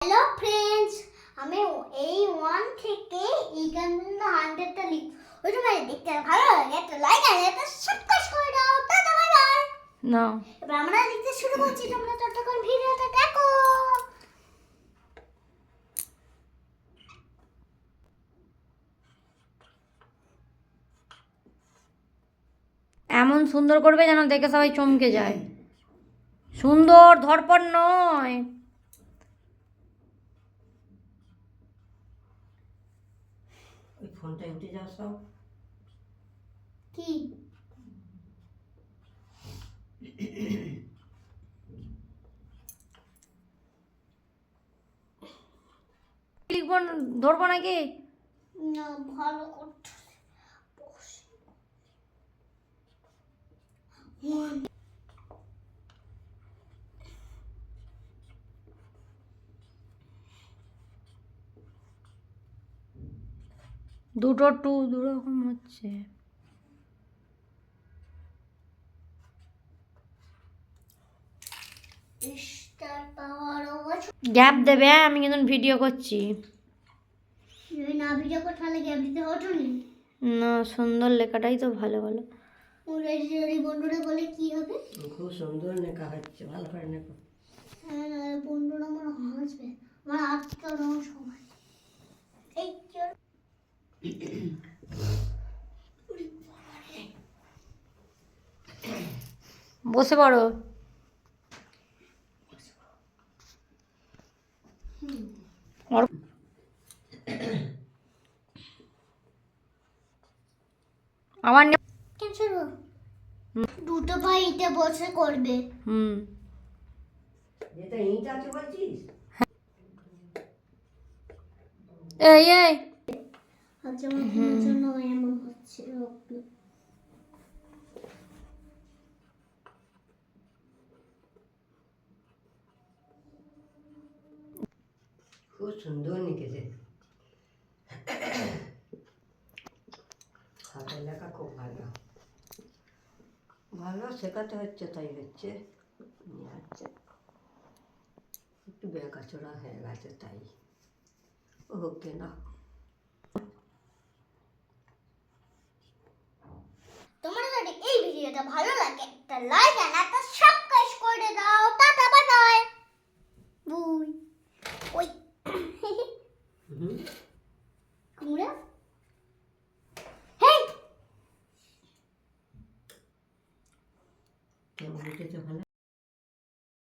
Hello friends আমি এই one থেকে এই গান পর্যন্ত হান্ড্রেডটা লিখ ওই সময় দেখতে ভালো লাগে একটা লাইক আর একটা সাবস্ক্রাইব করে দাও টাটা বাই বাই না। এবার আমরা লিখতে শুরু করছি তোমরা ততক্ষণ ভিডিওটা দেখো। এমন সুন্দর করবে যেন দেখে সবাই চমকে যায়। সুন্দর ধরপর নয়। ওই ফোনটায় উঠে যাও সব। কি? লিখব ধরবো নাকি? না ভালো করতে দুটো টু দু রকম হচ্ছে গ্যাপ দেবে হ্যাঁ? আমি কিন্তু ভিডিও করছি। যদি না ভিডিও করতে তাহলে গ্যাপ দিতে হতো না না সুন্দর লেখাটাই তো ভালো ভালো। বন্ধুরা বলে কি হবে? খুব সুন্দর নেকা হচ্ছে ভালো করে নেকো হ্যাঁ না বন্ধুরা আমার হাসবে আমার আজকে রং সময় এই চল বসে পড়ো। আমার দুটো ভাইতে বসে করবে। হুম। যেটা ইট আছে বলছিস? এই এই। জন্য এমন হচ্ছে খুব সুন্দর লিখেছে হাতের লেখা খুব ভালো। ভালো শেখাতে হচ্ছে তাই হচ্ছে। নিয়ে হচ্ছে একটু বেকাচোরা হয়ে গেছে তাই। ও হোক না ভিডিওটা ভালো লাগে, একটা লাইক আর একটা সাবস্ক্রাইব করে দাও। Tata bye bye. বুই ওই